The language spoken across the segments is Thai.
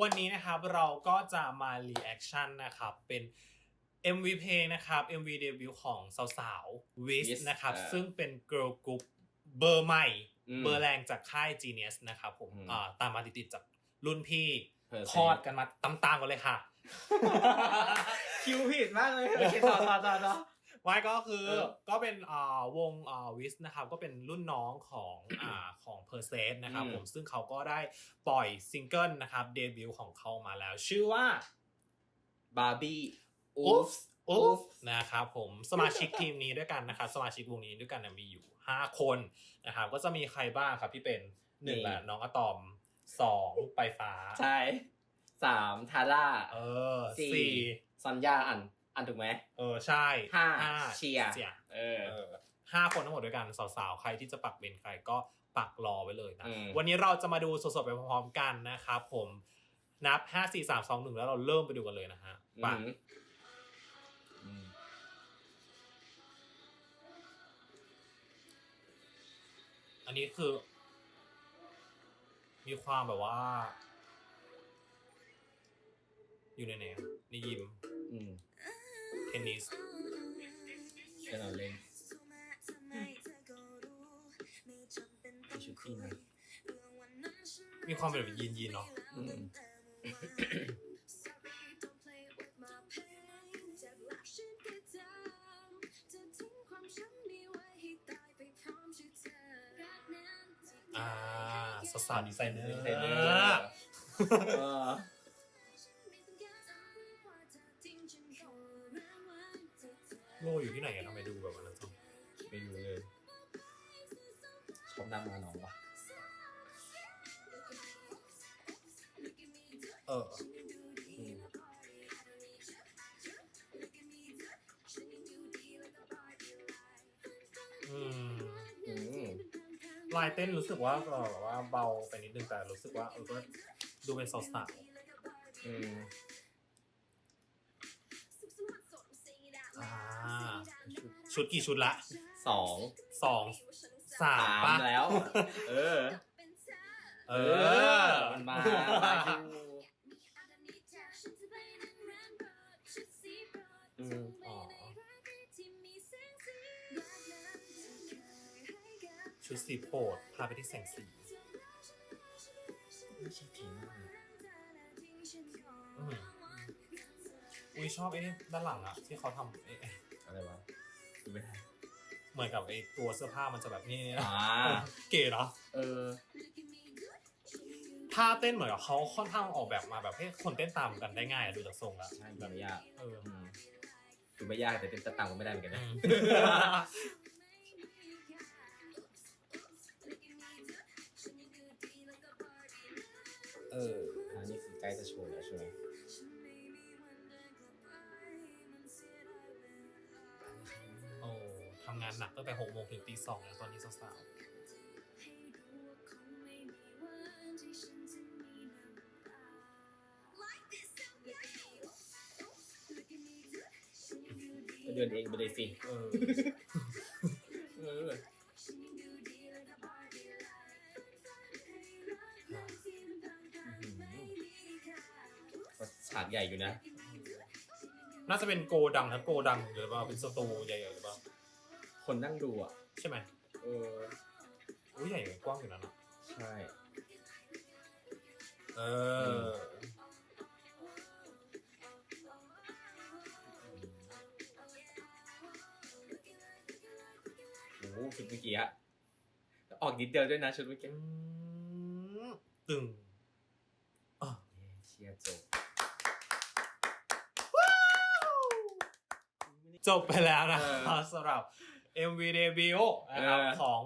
วันนี้นะครับเราก็จะมา reaction นะครับเป็น MV เพลงนะครับ MV เดบิวต์ของสาวๆ Wiz Wiz นะครับ อ่าซึ่งเป็น girl group เบอร์ใหม่ อืมเบอร์แรงจากค่าย Genius นะครับผมอืม อ่าตามมาติดๆจากรุ่นพี่ Percent คลอดกันมาตามๆกันเลยค่ะ คิวผิดมากเลยโอเคต่อต่อต่อต่อ ไว้ก็คือเออ ก็เป็นอ่าวงอ่าวิสนะครับก็เป็นรุ่นน้องของอ่าของเพอร์เซนนะครับอืมผมซึ่งเขาก็ได้ปล่อยซิงเกิลนะครับเดบิวต์ของเขามาแล้ว ชื่อว่า บาร์บี้ Oof Oof นะครับผมสมาชิกทีมนี้ด้วยกันนะครับสมาชิกวงนี้ด้วยกันเนี่ยมีอยู่ 5 คนนะครับก็จะมีใครบ้างครับที่เป็นหนึ่งนี่ แหละน้องอะตอมสองไปฟ้า ใช่สามทาร่า เออสี่ สี่ซอนยาอัน อันถูกไหมเออใช่ห้าห้าเชียร์เชียร์เออเออห้าคนทั้งหมดด้วยกันสาวๆ ใครที่จะปักเป็นใครก็ปักรอไว้เลยนะอืมวันนี้เราจะมาดูสดๆ ไปพร้อมๆกันนะครับผมนับ5 4 3 2 1แล้วเราเริ่มไปดูกันเลยนะฮะไปอืมอืมอันนี้คือ มีความแบบว่า อยู่ในไหนอะนี่ยิม อืมเท นนิสแค่เราเล่นมีชุดที่ไหนมีความเป็นแบบยีนๆเนาะอืมอ่าสาวๆดีไซเนอร์ดีไซเนอร์ เอ โลอยู่ที่ไหนอะทำไมดูแบบนั้นจังไม่รู้เลยชอบนั่งมาน้องวะเอออืมอืมอืมลายเต้นรู้สึกว่าเออแบบว่าเบาไปนิดนึงแต่รู้สึกว่าเออก็ดูเป็นสาวอืมๆ ชุดกี่ชุดละสอง สองสามสามปะแล้ว เออเอเออ มันมามาอยู่อืมอ๋อ ชุดสีโพดพาไปที่แสงสี ไม่ใช่ทีมากเลยอืม อุ้ยชอบไอ้นี่ด้านหลังอะที่เขาทำเอ๊ะเอ๊ะอะไรวะ ดูไม่ได้เหมือนกับไอ้ตัวเสื้อผ้ามันจะแบบนี้นะอ่าเก๋เนาะเออ ท่าเต้นเหมือนกับเขาค่อนข้างออกแบบมาแบบให้คนเต้นตามกันได้ง่ายอะดูจากทรงแล้วใช่แบบไม่ยากเอออืมคือไม่ยากแต่เป็นตะตังก็ไม่ได้เหมือนกันนะ เอออันนี้คือใกล้จะโชว์แล้วใช่ไหม หนักตั้งแต่หกโมงถึงตีสองแล้วตอนนี้สาวก็เดินเองไปเลยสิ ๆเออเออก็ฉากใหญ่อยู่นะ น่าจะเป็นโกดังทั้งโกดังหรือเปล่าเป็นสตูใหญ่ๆหรือเปล่า คนนั่งดูอะ ใช่ไหมเออ อุ้ยใหญ่กว้างอยู่นะนะใช่ เออ โอ้โหชุดเมื่อกี้อะออกนิดเดียวด้วยนะชุดเมื่อกี้อืมตึงอะเชียร์จบ จบไปแล้วนะเออครับสำหรับ MV debut นะครับเออของ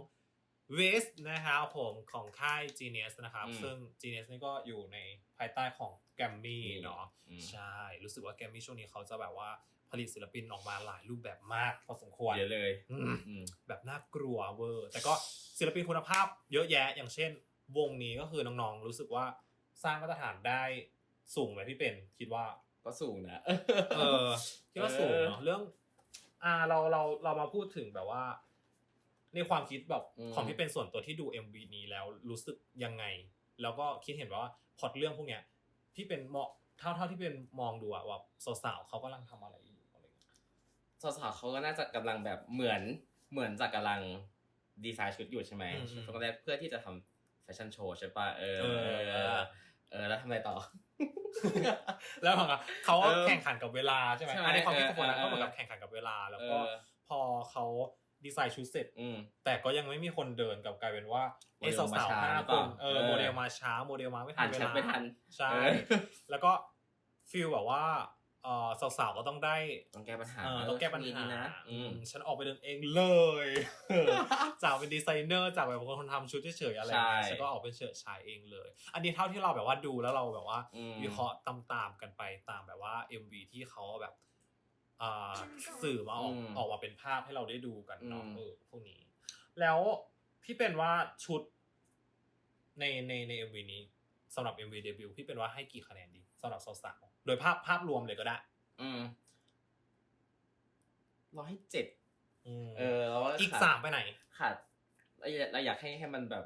w e s นะครับผมของค่าย Genius นะครับอืมซึ่ง Genius นี่ก็อยู่ในภายใต้ของ g r a m m y เนาะอืมใช่ รู้สึกว่า g r a m m y ช่วงนี้เขาจะแบบว่าผลิตศิลปินออกมาหลายรูปแบบมากพอสมควรเยอะเลยอืมอืมแบบน่ากลัวเวอร์ แต่ก็ศิลปินคุณภาพเยอะแยะ อย่างเช่น วงนี้ก็คือน้องๆ รู้สึกว่าสร้างมาตรฐานได้สูงไหมพี่เป็น คิดว่าก็สูงนะเออคิดว่าสูงเนาะเรื่อง อ่าเราเราเรามาพูดถึงแบบว่า ในความคิดแบบอืมของที่เป็นส่วนตัวที่ดู MV นี้แล้วรู้สึกยังไง แล้วก็คิดเห็นว่าพล็อตเรื่องพวกเนี้ยที่เป็นเหมาะเท่าเท่าที่เป็นมองดูอะว่าสาวๆเขากำลังทำอะไรอยู่อะไรอย่างเงี้ยสาวๆเขาก็น่าจะกำลังแบบเหมือนเหมือนจะกำลังดีไซน์ชุดอยู่ใช่ไหมชุดแรกเพื่อที่จะทำแฟชั่นโชว์ใช่ปะเออ เออเออแล้วทำอะไรต่อ แล้วเหมือนกับเขาเออแข่งขันกับเวลาใช่ไหมใช่ไหมอันในความคิดเออของคนนั้นเออก็เหมือนกับแข่งขันกับเวลา แล้วก็เออพอเขาดีไซน์ชุดเสร็จอืมแต่ก็ยังไม่มีคนเดินกับกลายเป็นว่าโมไอ้เดลสาวมาช้าๆห้าหรือคเปล่านเออเออโมเดลมาช้าโมเดลมาไม่ทัอ่านนเวแชทลาไม่ทันใช่เออแล้วก็ฟีลแบบว่า เออสาวๆก็ต้องได้ต้องแก้ปัญหาเออต้องแก้ปัญเช่วงหานี้นะอืมฉันออกไปเดินเองเลยจากเป็นดีไซเนอร์จากแบบคนทำชุดเฉยๆอะไรอย่างเงี้ยใช่ฉันก็ออกเป็นเฉิดฉายเองเลย อันนี้เท่าที่เราแบบว่าดูแล้วเราแบบว่าอืมวิเคราะห์ตามๆกันไปตามแบบว่า MV ที่เขาแบบอ่าสื่อมาออกอืมออกมาเป็นภาพให้เราได้ดูกันเนาะอืมเออพวกนี้ แล้วพี่เป็นว่าชุดในในใน MV นี้ สำหรับ MV เดบิวต์พี่เป็นว่าให้กี่คะแนนดีสำหรับสาวๆโดยภาพภาพรวมเลยก็ได้ อืมร้อยเจ็ดอืมเออแล้วว่าอีกขดสามไปไหนขาดเราอยากเราอยากให้ให้มันแบบ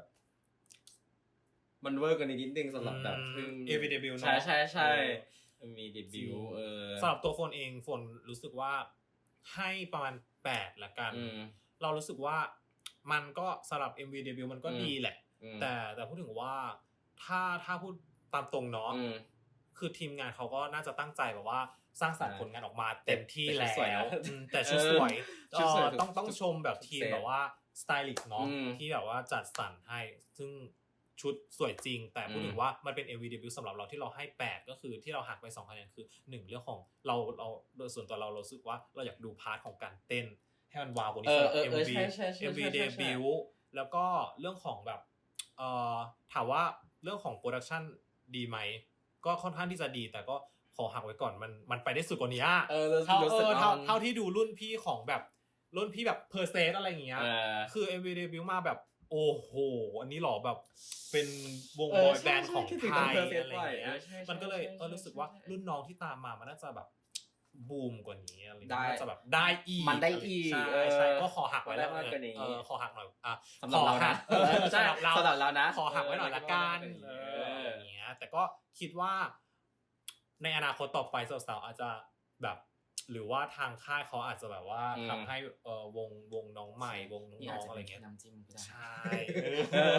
มันเวอร์กันนิดนึงสำหรับแบบอืมเพิ่ง AV debut เนอะใช่ใช่ใช่เออมีเดบิวต์เออสำหรับตัวโฟนเองโฟนรู้สึกว่าให้ประมาณแปดละกันอืมเรารู้สึกว่ามันก็สำหรับ MV เดบิวต์มันก็อืมดีแหละอืมแต่แต่พูดถึงว่า ถ้าถ้าพูดตามตรงเนาะอืมคือทีมงานเขาก็น่าจะตั้งใจแบบว่าสร้างสรรค์ใช่ผลงานออกมาเต็มที่แต่ชุแล้ดสวยนะวอืมแต่ชุดสวยเออชุดสวยเอ่อทุกต้องต้องทุกชมแบบทีมทุกเซตแบบว่าสไตลิสต์เนาะอืมที่แบบว่าจัดสรรให้ ซึ่งชุดสวยจริง แต่พูดถึอืงมว่ามันเป็น MV เดบิวต์สำหรับเราที่เราให้ 8 ก็คือที่เราหักไป2คะแนนคือ 1 เรื่องของเราเราโดยส่วนตัวเราเรารู้สึกว่าเราอยากดูพาร์ทของการเต้น ให้มันว้าวกว่านี้เออสำหรับเออเออ MV ใช่ใช่ใช่ MV ใช่เดใช่บิวต์แล้วก็เรื่องของแบบเอ่อถามว่า เรื่องของโปรดักชันดีไหม ก็ค่อนข้างที่จะดี แต่ก็ขอหักไว้ก่อนมันมันไปได้สุดกว่านี้อะเออรู้เท่ารู้เอสึกอว่าเท่ามันเท่าที่ดูรุ่นพี่ของแบบรุ่นพี่แบบเพอร์เซนอะไรอย่างเงี้ยเออคือ MV เดบิวต์มาแบบโอ้โห อันนี้หรอแบบเป็นวงเอบออยแบนด์ใช่ของคิดถึงไทยตอน Perfect อะไรอย่างเงี้ยบ่อยเออใช่ใช่มันก็เลยใช่เออรู้สึกว่าใช่รุ่นน้องที่ตามมามันน่าจะแบบ บูมกว่านี้อะไรอย่างได้เงี้ยน่าจะแบบได้อีกมันได้อีกใช่เออใช่ก็ขอหักไว้แล้วได้มากกว่านี้เออขอหักหน่อยอะสำหรับเรานะขอหักเออใช่สำหรับเราสำหรับเรานะขอหักไว้หน่อยละกันเอเออออย่างเงี้ยแต่ก็คิดว่า ในอนาคตต่อไปสาวๆอาจจะแบบหรือว่าทางค่ายเขาอาจจะแบบว่าอืมทำให้เออวงวงน้องใหม่วงน้นี่อาอจงจะๆอะไรเป็นเงี้ยน้ำจิ้มก็ได้ใช่เออ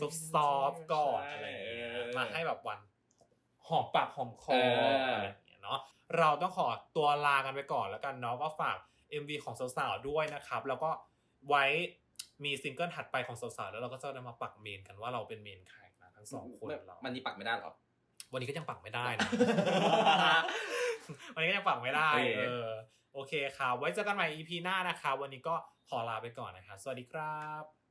ซอฟซอฟๆก่อนอะไรอย่างเงี้ยเออมาให้แบบวันหอมปากหอมคอ เออออะไรอย่างเงี้ยเนาะเราต้องขอตัวลากันไปก่อนแล้วกันเนาะก็ฝาก MV ของสาวๆด้วยนะครับ แล้วก็ไว้มีซิงเกิลถัดไปของสาวๆแล้วเราก็จะได้มาปักเมนกันว่าเราเป็นเมนใครนะทั้งสองคนเรามันนี่ปักไม่ได้หรอวันนี้ก็ยังปักไม่ได้นะวันนี้ก็ยังปักไม่ได้โอเคเออโอเคครับไว้เจอกันใหม่ EP หน้านะครับวันนี้ก็ขอลาไปก่อนนะครับสวัสดีครับวู้